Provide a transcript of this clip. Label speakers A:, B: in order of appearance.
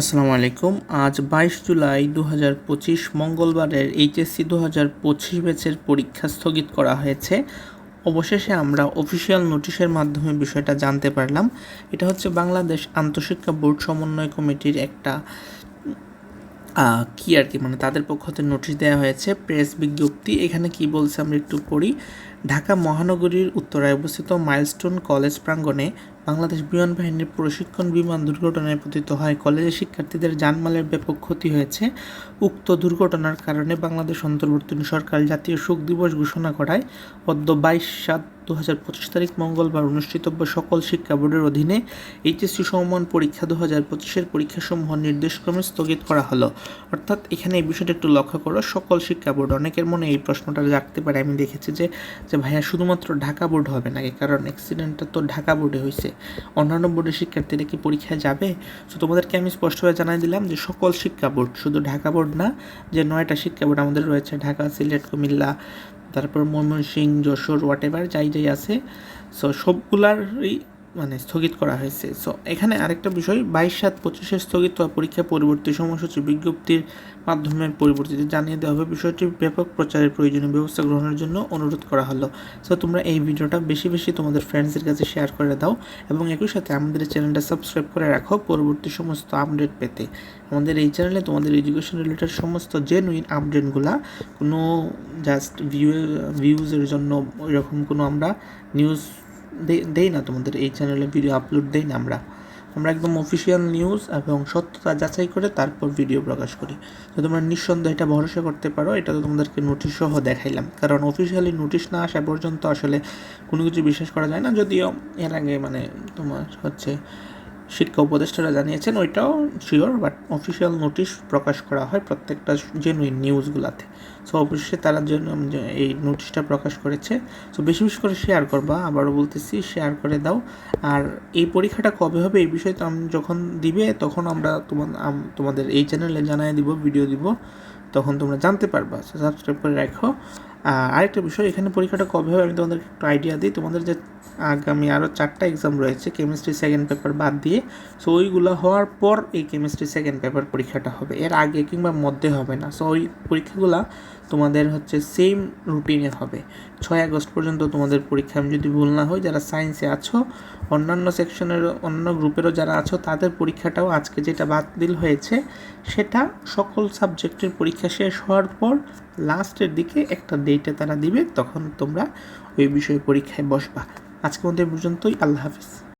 A: আসসালামু আলাইকুম। আজ বাইশ জুলাই দু হাজার পঁচিশ মঙ্গলবারের এইচএসসি দু হাজার পঁচিশ ব্যাচের পরীক্ষা স্থগিত করা হয়েছে। অবশেষে আমরা অফিসিয়াল নোটিশের মাধ্যমে বিষয়টা জানতে পারলাম। এটা হচ্ছে বাংলাদেশ আন্তঃশিক্ষা বোর্ড সমন্বয় কমিটির একটা কি আর কি মানে তাদের পক্ষ থেকে নোটিশ দেওয়া হয়েছে প্রেস বিজ্ঞপ্তি, এখানে কি বলছে আমরা একটু পড়ি। ঢাকা মহানগরীর উত্তরায় অবস্থিত মাইলস্টোন কলেজ প্রাঙ্গণে বাংলাদেশ বিমান বাহিনীর প্রশিক্ষণ বিমান দুর্ঘটনায় পতিত হয়। কলেজের শিক্ষার্থীদের জানমালের ব্যাপক ক্ষতি হয়েছে। উক্ত দুর্ঘটনার কারণে বাংলাদেশ অন্তর্বর্তী সরকার জাতীয় শোক দিবস ঘোষণা করায়। পদ্ম বাইশ সাত দু হাজার পঁচিশ তারিখ মঙ্গলবার অনুষ্ঠিতব্য সকল শিক্ষা বোর্ডের অধীনে এইচএসসি সমমান পরীক্ষা দু হাজার পঁচিশের পরীক্ষাসমূহ নির্দেশক্রমে স্থগিত করা হলো। অর্থাৎ এখানে এই বিষয়টা একটু লক্ষ্য করো, সকল শিক্ষা বোর্ড, অনেকের মনে এই প্রশ্নটা জাগতে পারে, আমি দেখেছি যে যে ভাইয়া শুধুমাত্র ঢাকা বোর্ড হবে নাকি? কারণ অ্যাক্সিডেন্টটা তো ঢাকা বোর্ডে হয়েছে অন্যান্য বোর্ডের শিক্ষার্থীরা কি পরীক্ষায় যাবে? তো তোমাদেরকে আমি স্পষ্টভাবে জানাই দিলাম যে সকল শিক্ষা বোর্ড, শুধু ঢাকা বোর্ড না, যে নয়টা শিক্ষা বোর্ড আমাদের রয়েছে, ঢাকা, সিলেট, কুমিল্লা তারপর ময়মনসিংহ যশোর হোয়াট এভার যাই যাই আছে। সো সবগুলারই মানে স্থগিত করা হয়েছে। সো এখানে আরেকটা বিষয়, বাইশ সাত পঁচিশে স্থগিত পরীক্ষা পরবর্তী সময়সূচি বিজ্ঞপ্তির মাধ্যমে পরিবর্তিত জানিয়ে দেওয়া হবে। বিষয়টি ব্যাপক প্রচারের প্রয়োজনীয় ব্যবস্থা গ্রহণের জন্য অনুরোধ করা হলো। সো তোমরা এই ভিডিওটা বেশি বেশি তোমাদের ফ্রেন্ডসদের কাছে শেয়ার করে দাও এবং একই সাথে আমাদের চ্যানেলটা সাবস্ক্রাইব করে রাখো পরবর্তী সমস্ত আপডেট পেতে। আমাদের এই চ্যানেলে তোমাদের এডুকেশন রিলেটেড সমস্ত জেনুইন আপডেটগুলা কোনো জাস্ট ভিউ ভিউজের জন্য ওইরকম কোনো আমরা নিউজ দেই না তোমাদের এই চ্যানেলে ভিডিও আপলোড দেই না আমরা। আমরা একদম অফিসিয়াল নিউজ এবং সত্যতা যাচাই করে তারপর ভিডিও প্রকাশ করি। তো তোমরা নিঃসন্দেহে এটা ভরসা করতে পারো, এটা তো তোমাদেরকে নোটিশ সহ দেখাইলাম। কারণ অফিসিয়ালি নোটিশ না আসা পর্যন্ত আসলে কোনো কিছু বিশ্বাস করা যায় না, যদিও এর আগে মানে তোমার হচ্ছে শিক্ষা উপদেষ্টারা জানিয়েছেন ওইটাও শিওর বাট অফিসিয়াল নোটিশ প্রকাশ করা হয় প্রত্যেকটা জেনুইন নিউজগুলোতে সো অবশ্যই তারা জন্য এই নোটিশটা প্রকাশ করেছে সো বেশি বেশি করে শেয়ার করবা, আবারও বলতেছি শেয়ার করে দাও। আর এই পরীক্ষাটা কবে হবে এই বিষয়ে তো যখন দিবে, তখন আমরা তোমার তোমাদের এই চ্যানেলে জানাই দিব ভিডিও দিব, তখন তোমরা জানতে পারবা। সাবস্ক্রাইব করে রাখো। আরেকটা বিষয়, এখানে পরীক্ষাটা কবে হবে আমি তোমাদেরকে একটু আইডিয়া দিই। তোমাদের যে আগামী আরও চারটা এক্সাম রয়েছে কেমিস্ট্রি সেকেন্ড পেপার বাদ দিয়ে সো ওইগুলো হওয়ার পর এই কেমিস্ট্রি সেকেন্ড পেপার পরীক্ষাটা হবে। এর আগে কিংবা মধ্যে হবে না। সো ওই পরীক্ষাগুলো তোমাদের হচ্ছে সেম রুটিনে হবে। ছয় আগস্ট পর্যন্ত তোমাদের পরীক্ষা। আমি যদি ভুল না হই, যারা সায়েন্সে আছো, অন্যান্য সেকশনের অন্য গ্রুপেরও যারা আছো, তাদের পরীক্ষাটাও আজকে যেটা বাতিল হয়েছে, সেটা সকল সাবজেক্টের পরীক্ষা শেষ হওয়ার পর লাস্টের দিকে একটা ডেটে তারা দিবে তখন তোমরা ওই বিষয়ে পরীক্ষায় বসবা। আজকে মধ্যে পর্যন্তই। আল্লাহ হাফিজ।